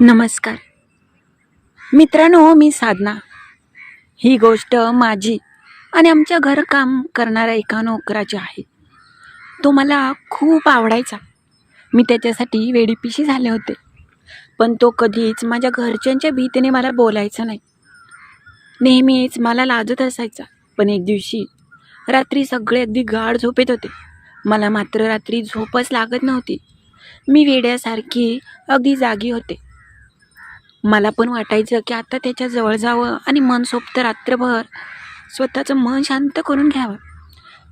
नमस्कार. मित्रांनो मी साधना. ही गोष्ट माझी आणि आमच्या घरकाम करणाऱ्या एका नोकराची आहे. तो मला खूप आवडायचा. मी त्याच्यासाठी वेडीपिशी झाले होते. पण तो कधीच माझ्या घरच्यांच्या भीतीने मला बोलायचा नाही. नेहमीच मला लाजत असायचा. पण एक दिवशी रात्री सगळे अगदी गाढ झोपेत होते. मला मात्र रात्री झोपच लागत नव्हती. मी वेड्यासारखी अगदी जागी होते. मला पण वाटायचं की आता त्याच्याजवळ जावं आणि मन रात्रभर स्वतःचं मन शांत करून घ्यावं.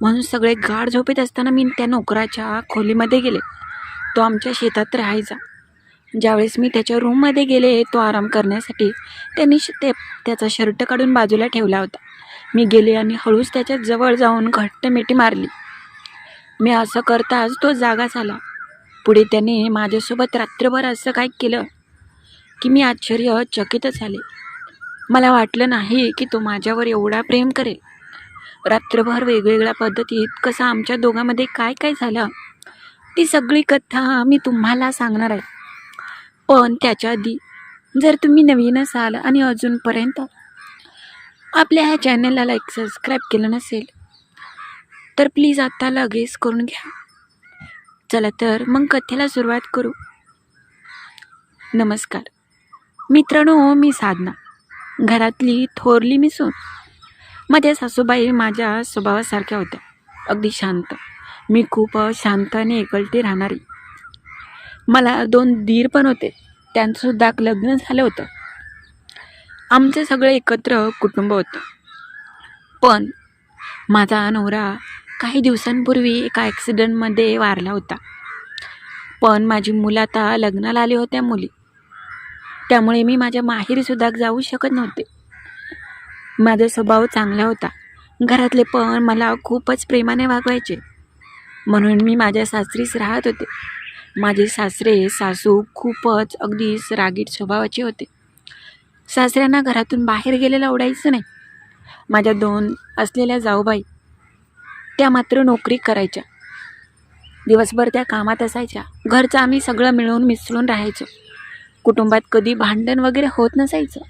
म्हणून सगळे गाढ झोपेत असताना मी त्या नोकराच्या खोलीमध्ये गेले. तो आमच्या शेतात राहायचा. ज्यावेळेस मी त्याच्या रूममध्ये गेले तो आराम करण्यासाठी त्यांनी ते त्याचा शर्ट काढून बाजूला ठेवला होता. मी गेले आणि हळूच त्याच्याजवळ जाऊन घट्ट मिठी मारली. मी असं करताच तो जागा झाला पुढे त्याने माझ्यासोबत रात्रभर असं काय केलं? की मी आश्चर्यचकित झाले. मला वाटलं नाही की तो माझ्यावर एवढा प्रेम करेल. रात्रभर वेगवेगळ्या पद्धतीत कसं आमच्या दोघांमध्ये काय काय झालं ती सगळी कथा मी तुम्हाला सांगणार आहे. पण त्याच्या आधी जर तुम्ही नवीन असाल आणि अजूनपर्यंत आपल्या ह्या चॅनलला लाईक सबस्क्राईब केलं नसेल तर प्लीज आत्ता लगेच करून घ्या. चला तर मग कथेला सुरुवात करू. नमस्कार. मित्रांनो मी साधना. घरातली थोरली मिसून. माझ्या सासूबाई माझ्या स्वभावासारख्या होत्या. अगदी शांत. मी खूप शांत आणि एकलटी राहणारी. मला दोन दीर पण होते. त्यांचंसुद्धा लग्न झालं होतं. आमचं सगळं एकत्र कुटुंब होतं. पण माझा नवरा काही दिवसांपूर्वी एका ॲक्सिडेंटमध्ये वारला होता. पण माझी मुलं आता लग्नाला आली होत्या मुली. त्यामुळे मी माझ्या माहेरीसुद्धा जाऊ शकत नव्हते. माझा स्वभाव चांगला होता. घरातले पण मला खूपच प्रेमाने वागवायचे. म्हणून मी माझ्या सासरीच राहत होते. माझे सासरे सासू खूपच अगदीच रागीट स्वभावाचे होते. सासऱ्यांना घरातून बाहेर गेलेलं आवडायचं नाही. माझ्या दोन असलेल्या जाऊबाई त्या मात्र नोकरी करायच्या. दिवसभर त्या कामात असायच्या. घरचं आम्ही सगळं मिळून मिसळून राहायचो. कुटुंबात कधी भांडण वगैरे होत नसायचं.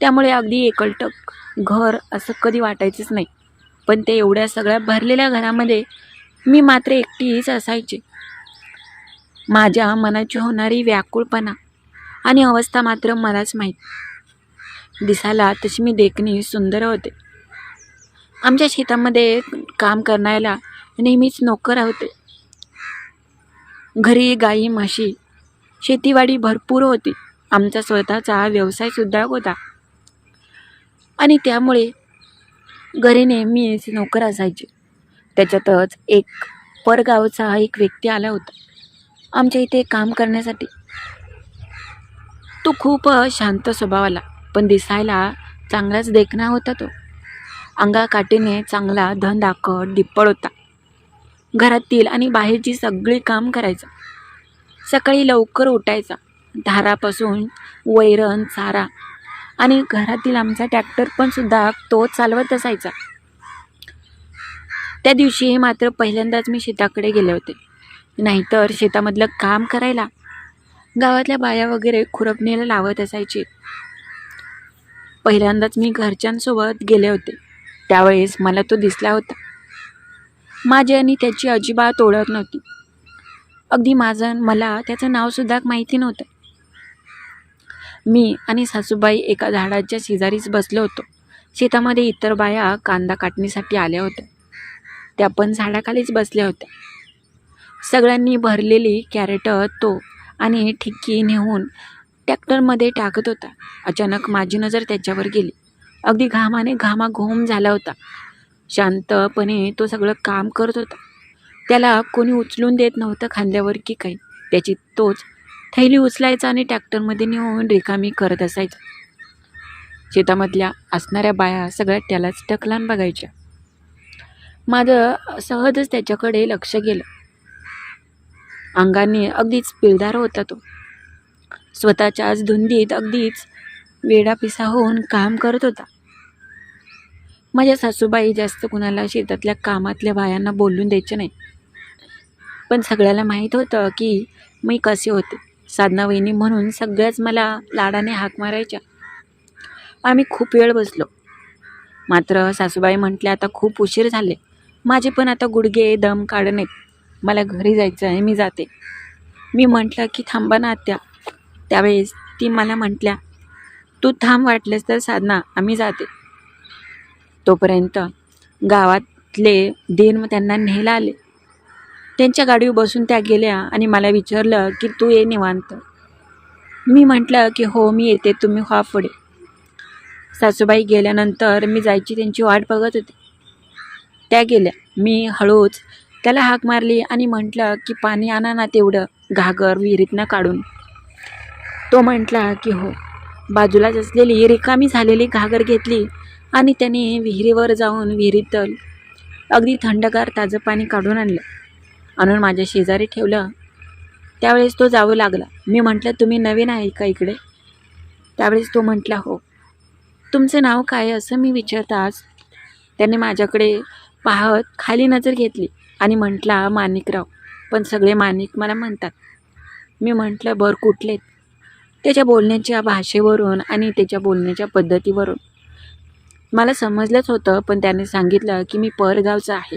त्यामुळे अगदी एकलटक घर असं कधी वाटायचंच नाही. पण ते एवढ्या सगळ्या भरलेल्या घरामध्ये मी मात्र एकटीच असायचे. माझ्या मनाची होणारी व्याकुळपणा आणि अवस्था मात्र मलाच माहीत. दिसायला तशी मी देखणी सुंदर होते. आमच्या शेतामध्ये काम करण्याला नेहमीच नोकर होते. घरी गाई म्हशी शेतीवाडी भरपूर होती. आमचा स्वतःचा व्यवसायसुद्धा होता. आणि त्यामुळे घरी नेहमीच नोकर असायचे. त्याच्यातच एक परगावचा एक व्यक्ती आला होता. आमच्या इथे काम करण्यासाठी. तो खूप शांत स्वभावाला पण दिसायला चांगलाच देखणा होता तो. अंगाकाठीने चांगला धन दाखट दिप्पड होता. घरातील आणि बाहेरची सगळी काम करायचा. सकाळी लवकर उठायचा. धारापासून वैरण चारा आणि घरातील आमचा ट्रॅक्टर पण सुद्धा तो चालवत असायचा. त्या दिवशी मात्र पहिल्यांदाच मी शेताकडे गेले होते. नाहीतर शेतामधलं काम करायला गावातल्या बाया वगैरे खुरपणीला लावत असायची. पहिल्यांदाच मी घरच्यांसोबत गेले होते. त्यावेळेस मला तो दिसला होता. माझी आणि त्याची अजिबात ओळख नव्हती. अगदी माझं मला त्याचं नावसुद्धा माहिती नव्हतं. मी आणि सासूबाई एका झाडाच्या शेजारीच बसलो होतो. शेतामध्ये इतर बाया कांदा काटणीसाठी आल्या होत्या. त्या पण झाडाखालीच बसल्या होत्या. सगळ्यांनी भरलेली कॅरेट तो आणि ठिक्की नेऊन ट्रॅक्टरमध्ये टाकत होता. अचानक माझी नजर त्याच्यावर गेली. अगदी घामाने घामाघूम झाला होता. शांतपणे तो सगळं काम करत होता. त्याला कोणी उचलून देत नव्हतं खांद्यावर की काही. त्याची तोच थैली उचलायचा आणि ट्रॅक्टरमध्ये नेऊन रिकामी करत असायचा. शेतामधल्या असणाऱ्या बाया सगळ्या त्यालाच टकलान बघायच्या. माझं सहजच त्याच्याकडे लक्ष गेलं. अंगाने अगदीच पिळदार होता तो. स्वतःच्याच धुंदीत अगदीच वेडापिसा होऊन काम करत होता. माझ्या सासूबाई जास्त कुणाला शेतातल्या कामातल्या बायांना बोलून द्यायचे नाही पण सगळ्याला माहीत होतं की मी कसे होते. साधना वहिनी म्हणून सगळ्याच मला लाडाने हाक मारायच्या. आम्ही खूप वेळ बसलो. मात्र सासूबाई म्हटल्या आता खूप उशीर झाले. माझे पण आता गुडघे दम काढणेत मला घरी जायचं आहे मी जाते. मी म्हटलं की थांबा ना आत्या. त्यावेळेस ती मला म्हटल्या तू थांब वाटलेस तर साधना आम्ही जाते. तोपर्यंत गावातले दिन त्यांना न्यायला आले. त्यांच्या गाडीवर बसून त्या गेल्या आणि मला विचारलं की तू ये निवांत. मी म्हटलं की हो मी येते. तुम्ही व्हा पुढे. सासूबाई गेल्यानंतर मी जायची त्यांची वाट बघत होते. त्या गेल्या. मी हळूच त्याला हाक मारली आणि म्हटलं की पाणी आणा ना तेवढं घागर विहिरीतनं काढून. तो म्हटला की हो. बाजूलाच असलेली रिकामी झालेली घागर घेतली आणि त्याने विहिरीवर जाऊन विहिरीतल अगदी थंडगार ताजं पाणी काढून आणलं. आणून माझ्या शेजारी ठेवलं त्यावेळेस तो जाऊ लागला. मी म्हटलं तुम्ही नवीन आहे का इकडे? त्यावेळेस तो म्हटला हो. तुमचं नाव काय? असं मी विचारताच त्याने माझ्याकडे पाहत खाली नजर घेतली आणि म्हटला माणिकराव. पण सगळे माणिक मला म्हणतात. मी म्हटलं बरं कुठलेत? त्याच्या बोलण्याच्या भाषेवरून आणि त्याच्या बोलण्याच्या पद्धतीवरून. मला समजलंच होतं पण त्याने सांगितलं की मी परगावचं आहे.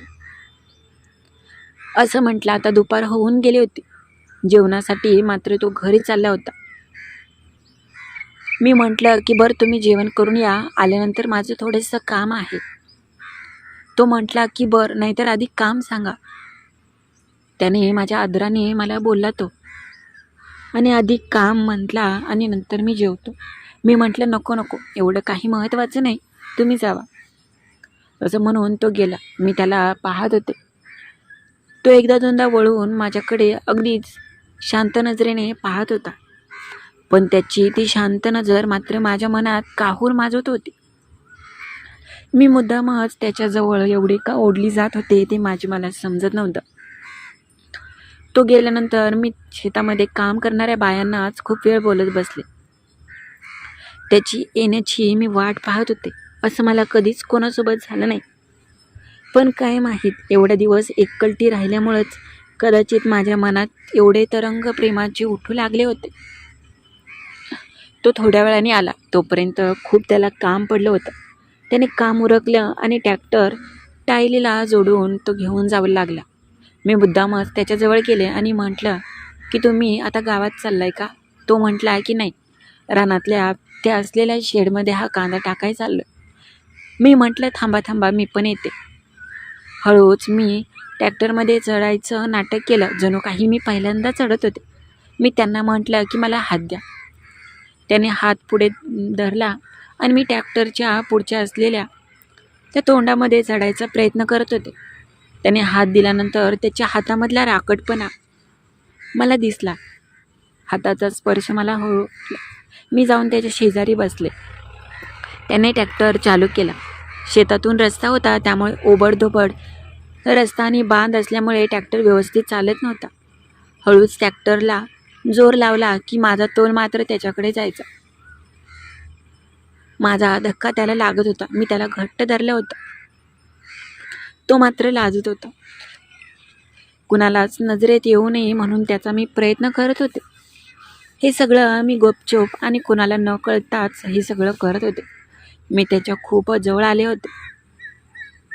असं म्हटलं आता दुपार होऊन गेली होती. जेवणासाठी मात्र तो घरी चालला होता. मी म्हटलं की बरं तुम्ही जेवण करून या. आल्यानंतर माझं थोडंसं काम आहे. तो म्हटला की बरं नाहीतर आधी काम सांगा. त्याने माझ्या आदराने मला बोलला तो. आणि आधी काम म्हटला आणि नंतर मी जेवतो. मी म्हटलं नको नको एवढं काही महत्त्वाचं नाही. तुम्ही जावा. असं म्हणून तो गेला. मी त्याला पाहत होते. तो एकदा दोनदा वळून माझ्याकडे अगदीच शांत नजरेने पाहत होता. पण त्याची ती शांत नजर मात्र माझ्या मनात काहूर माजवत होती. मी मुद्दामच त्याच्याजवळ एवढे का ओढली जात होते ते माझे मला समजत नव्हतं. तो गेल्यानंतर मी शेतामध्ये काम करणाऱ्या बायांनाच खूप वेळ बोलत बसले. त्याची येण्याची मी वाट पाहत होते. असं मला कधीच कोणासोबत झालं नाही. पण काय माहीत एवढे दिवस एकलटी राहिल्यामुळंच कदाचित माझ्या मनात एवढे तरंग प्रेमाचे उठू लागले होते. तो थोड्या वेळाने आला तोपर्यंत खूप त्याला काम पडलं होतं. त्याने काम उरकलं आणि ट्रॅक्टर टायलीला जोडून तो घेऊन जावं लागला. मी मुद्दामच त्याच्याजवळ गेले आणि म्हटलं की तुम्ही आता गावात चाललाय का? तो म्हटला की नाही. रानातल्या त्या असलेल्या शेडमध्ये हा कांदा टाकाय चाललो मी म्हटलं थांबा थांबा मी पण येते. हळूच मी ट्रॅक्टरमध्ये चढायचं नाटक केलं. जणू काही मी पहिल्यांदा चढत होते. मी त्यांना म्हटलं की मला हात द्या. त्याने हात पुढे धरला आणि मी ट्रॅक्टरच्या पुढच्या असलेल्या त्या तोंडामध्ये चढायचा प्रयत्न करत होते. त्याने हात दिल्यानंतर त्याच्या हातामधला राकटपणा मला दिसला. हाताचा स्पर्श मला हो मी जाऊन त्याच्या शेजारी बसले. त्याने ट्रॅक्टर चालू केला. शेतातून रस्ता होता त्यामुळे ओबडधोबड. रस्ता आणि बांध असल्यामुळे ट्रॅक्टर व्यवस्थित चालत नव्हता. हळूच ट्रॅक्टरला जोर लावला की माझा तोल मात्र त्याच्याकडे जायचा. माझा धक्का त्याला लागत होता. मी त्याला घट्ट धरलं होतं. तो मात्र लाजत होता. कुणालाच नजरेत येऊ नये म्हणून त्याचा मी प्रयत्न करत होते. हे सगळं मी गोपचोप आणि कुणाला न कळताच हे सगळं करत होते. मी त्याच्या खूप जवळ आले होते.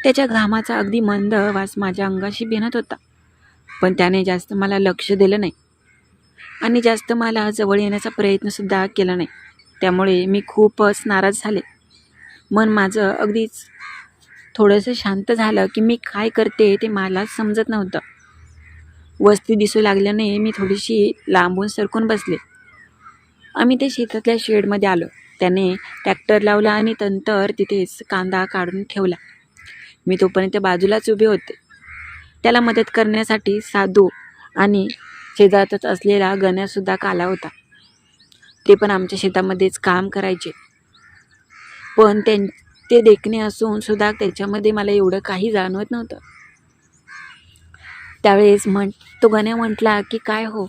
त्याच्या घामाचा अगदी मंद वास माझ्या अंगाशी भिनत होता. पण त्याने जास्त मला लक्ष दिलं नाही. आणि जास्त मला जवळ येण्याचा प्रयत्नसुद्धा केला नाही. त्यामुळे मी खूपच नाराज झाले. मन माझं अगदीच थोडंसं शांत झालं की मी काय करते ते मला समजत नव्हतं. वस्ती दिसू लागल्याने मी थोडीशी लांबून सरकून बसले. आम्ही ते शेतातल्या शेडमध्ये आलो. त्याने ट्रॅक्टर लावला आणि नंतर तिथेच कांदा काढून ठेवला. मी तोपर्यंत बाजूलाच उभे होते. त्याला मदत करण्यासाठी साधू आणि शेजारातच असलेला गण्यासुद्धा काला होता. ते पण आमच्या शेतामध्येच काम करायचे. पण त्यां ते देखणे असून सुद्धा त्याच्यामध्ये मला एवढं काही जाणवत नव्हतं. त्यावेळेस म्हण तो गण्या म्हटला की काय हो?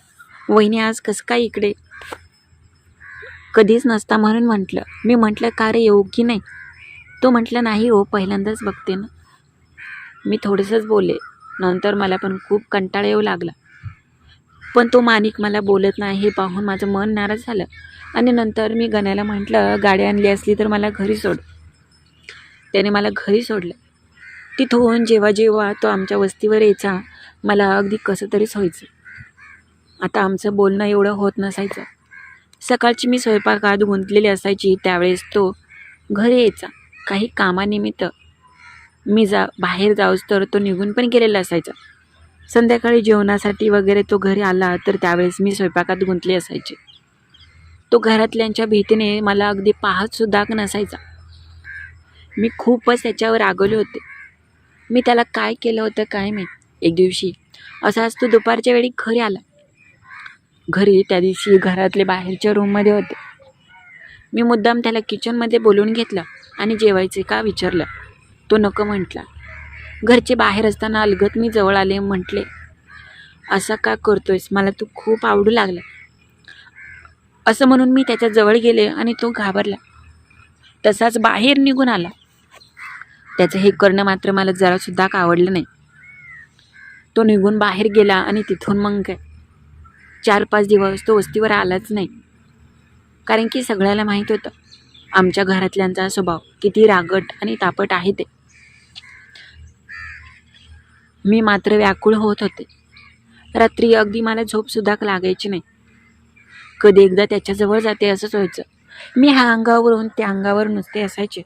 वहिनी आज कसं काय इकडे? कधीच नसता म्हणून म्हटलं. मी म्हटलं का रे येऊ की नाही. तो म्हटलं नाही हो पहिल्यांदाच बघते ना. मी थोडंसंच बोलले नंतर मला पण खूप कंटाळा येऊ लागला. पण तो माणिक मला बोलत नाही हे पाहून माझं मन नाराज झालं. आणि नंतर मी गण्याला म्हटलं गाडी आणली असली तर मला घरी सोड. त्याने मला घरी सोडलं. तिथून जेव्हा जेव्हा तो आमच्या वस्तीवर यायचा मला अगदी कसं तरीच व्हायचं. आता आमचं बोलणं एवढं होत नसायचं. सकाळची मी स्वयंपाकात गुंतलेली असायची त्यावेळेस तो घरी यायचा. काही कामानिमित्त मी जा बाहेर जाऊस तर तो निघून पण गेलेला असायचा. संध्याकाळी जेवणासाठी वगैरे तो घरी आला तर त्यावेळेस मी स्वयंपाकात गुंतली असायचे. तो घरातल्यांच्या भीतीने मला अगदी पाहतसुद्धा नसायचा. मी खूपच त्याच्यावर रागवले होते. मी त्याला काय केलं होतं काय माहीत? एक दिवशी असाच तो दुपारच्या वेळी घरी आला. घरी त्या दिवशी घरातले बाहेरच्या रूममध्ये होते. मी मुद्दाम त्याला किचनमध्ये बोलून घेतलं आणि जेवायचे का विचारलं. तो नको म्हटला. घरचे बाहेर असताना अलगत मी जवळ आले म्हटले असं का करतोयस? मला तू खूप आवडू लागला. असं म्हणून मी त्याच्याजवळ गेले आणि तो घाबरला. तसाच बाहेर निघून आला. त्याचं हे करणं मात्र मला जरासुद्धा का आवडलं नाही. तो निघून बाहेर गेला आणि तिथून मग काय? चार पाच दिवस तो वस्तीवर आलाच नाही. कारण की सगळ्याला माहीत होतं आमच्या घरातल्यांचा स्वभाव किती रागट आणि तापट आहे ते. मी मात्र व्याकुळ होत होते. रात्री अगदी मला झोपसुद्धा लागायची नाही. कधी एकदा त्याच्याजवळ जाते असंच व्हायचं. मी ह्या अंगावरून त्या अंगावर नुसते असायचे.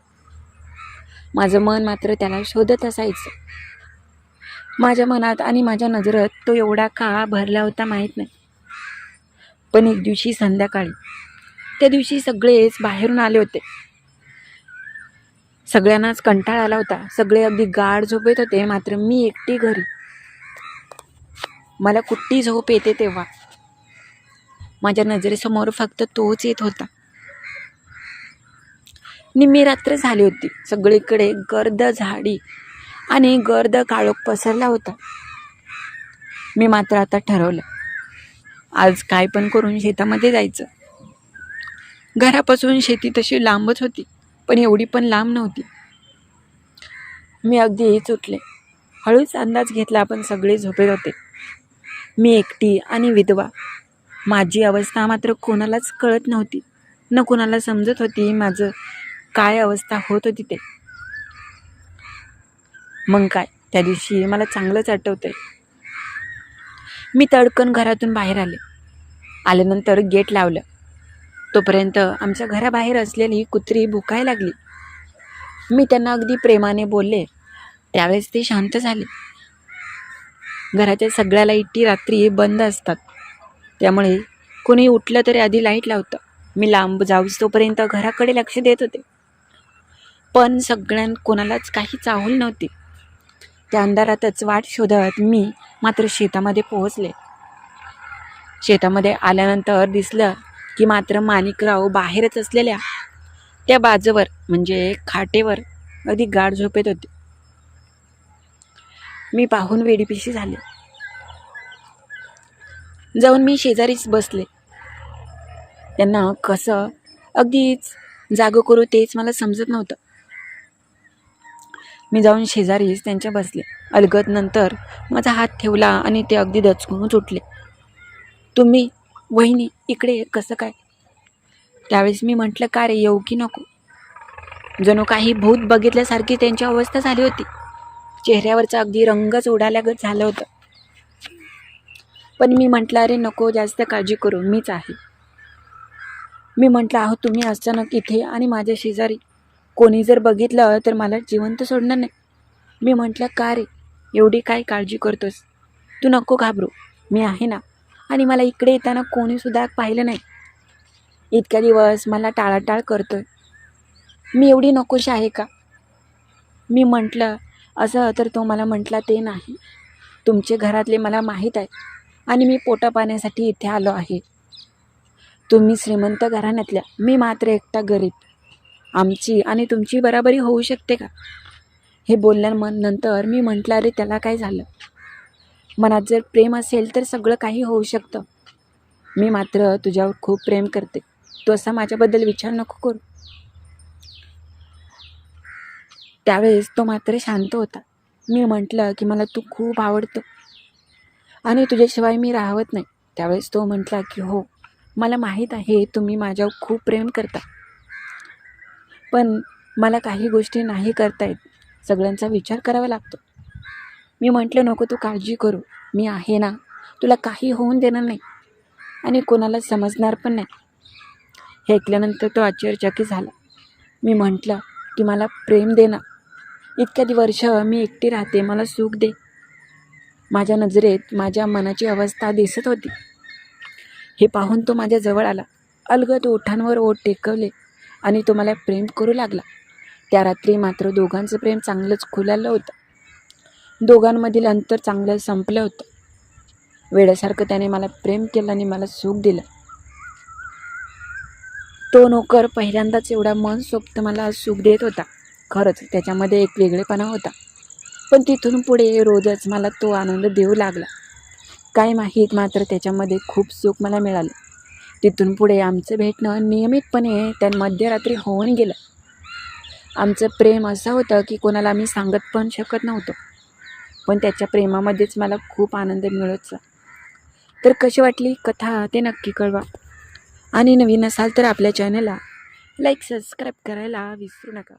माझं मन मात्र त्याला शोधत असायचं. माझ्या मनात आणि माझ्या नजरेत तो एवढा का भरला होता माहीत नाही. पण एक दिवशी संध्याकाळी. त्या दिवशी सगळेच बाहेरून आले होते. सगळ्यांनाच कंटाळा आला होता. सगळे अगदी गाढ झोपेत होते. मात्र मी एकटी घरी. मला कुठली झोप येते तेव्हा? माझ्या नजरेसमोर फक्त तोच येत होता. निम्मी रात्र झाली होती. सगळीकडे गर्द झाडी आणि गर्द काळोख पसरला होता. मी मात्र आता ठरवलं. आज काय पण करून शेतामध्ये जायचं. घरापासून शेती तशी लांबच होती पण एवढी पण लांब नव्हती. मी अगदी उठले. हळूच अंदाज घेतला पण सगळे झोपेत होते. मी एकटी आणि विधवा. माझी अवस्था मात्र कोणालाच कळत नव्हती. न कोणाला समजत होती माझं काय अवस्था होत होती ते. मग काय? त्या दिवशी मला चांगलंच आठवतंय. मी तडकन घरातून बाहेर आले. आल्यानंतर गेट लावलं. तोपर्यंत आमच्या घराबाहेर असलेली कुत्री भुकाय लागली. मी त्यांना अगदी प्रेमाने बोलले. त्यावेळेस ते शांत झाले. घराच्या सगळ्या लाईटी रात्री बंद असतात. त्यामुळे कोणी उठलं तरी आधी लाइट लावतं. मी लांब जाऊस तोपर्यंत घराकडे लक्ष देत होते. पण सगळ्यां कोणालाच काही चाहूल नव्हती. त्या अंधारातच वाट शोधत मी मात्र शेतामध्ये पोहोचले. शेतामध्ये आल्यानंतर दिसलं की मात्र माणिकराव बाहेरच असलेल्या त्या बाजूवर म्हणजे खाटेवर अगदी गाढ झोपेत होते. मी पाहून वेडीपिशी झाले. जाऊन मी शेजारीच बसले. त्यांना कसं अगदीच जागं करू तेच मला समजत नव्हतं. मी जाऊन शेजारीच त्यांच्या बसले. अलगत नंतर माझा हात ठेवला आणि ते अगदी दचकूनच उठले. तुम्ही वहिनी इकडे कसं काय? त्यावेळेस मी म्हटलं का रे येऊ की नको? जणू काही भूत बघितल्यासारखी त्यांची अवस्था झाली होती. चेहऱ्यावरचा अगदी रंगच उडाल्यागत झालं होतं. पण मी म्हटलं अरे नको जास्त काळजी करू मीच आहे. मी म्हटलं आहो तुम्ही अचानक इथे आणि माझ्या शेजारी कोणी जर बघितलं तर मला जिवंत सोडणार नाही. मी म्हटलं का रे? एवढी काय काळजी करतोस? तू नको घाबरू. मी आहे ना. आणि मला इकडे येताना कोणीसुद्धा पाहिलं नाही. इतक्या दिवस मला टाळाटाळ करतोय. मी एवढी नकोशी आहे का? मी म्हटलं असं तर तो मला म्हटला ते नाही. तुमचे घरातले मला माहीत आहे. आणि मी पोटा पाण्यासाठी इथे आलो आहे. तुम्ही श्रीमंत घराण्यातल्या. मी मात्र एकटा गरीब. आमची आणि तुमची बराबरी होऊ शकते का? हे बोलल्यानंतर नंतर मी म्हटलं अरे त्याला काय झालं? मनात जर प्रेम असेल तर सगळं काही होऊ शकतं. मी मात्र तुझ्यावर खूप प्रेम करते. तू असा माझ्याबद्दल विचार नको करू. त्यावेळेस तो मात्र शांत होता. मी म्हटलं की मला तू खूप आवडतं आणि तुझ्याशिवाय मी राहत नाही. त्यावेळेस तो म्हटला की हो मला माहीत आहे तुम्ही माझ्यावर खूप प्रेम करता. पण मला काही गोष्टी नाही करता येत. सगळ्यांचा विचार करावा लागतो. मी म्हटलं नको तू काळजी करू. मी आहे ना. तुला काही होऊन देणार नाही. आणि कोणाला समजणार पण नाही. हे ऐकल्यानंतर तो आश्चर्यचकित झाला. मी म्हटलं की मला प्रेम दे ना. इतक्या वर्ष मी एकटी राहते. मला सुख दे. माझ्या नजरेत माझ्या मनाची अवस्था दिसत होती. हे पाहून तो माझ्याजवळ आला. अलगद ओठांवर ओठ टेकवले. आणि तो मला प्रेम करू लागला. त्या रात्री मात्र दोघांचं प्रेम चांगलंच खुलालं होतं. दोघांमधील अंतर चांगलं संपलं होतं. वेड्यासारखं त्याने मला प्रेम केलं आणि मला सुख दिलं. तो नोकर पहिल्यांदाच एवढा मन सोबत मला सुख देत होता. खरंच त्याच्यामध्ये एक वेगळेपणा होता. पण तिथून पुढे रोजच मला तो आनंद देऊ लागला. काय माहीत मात्र त्याच्यामध्ये खूप सुख मला मिळालं. तिथून पुढे आमचं भेटणं नियमितपणे त्या मध्यरात्री होऊन गेलं. आमचं प्रेम असं होतं की कोणाला मी सांगत पण शकत नव्हतो. पण त्याच्या प्रेमामध्येच मला खूप आनंद मिळतचा तर कशी वाटली कथा ते नक्की कळवा. आणि नवीन असाल तर आपल्या चॅनलला लाईक सबस्क्राईब करायला विसरू नका.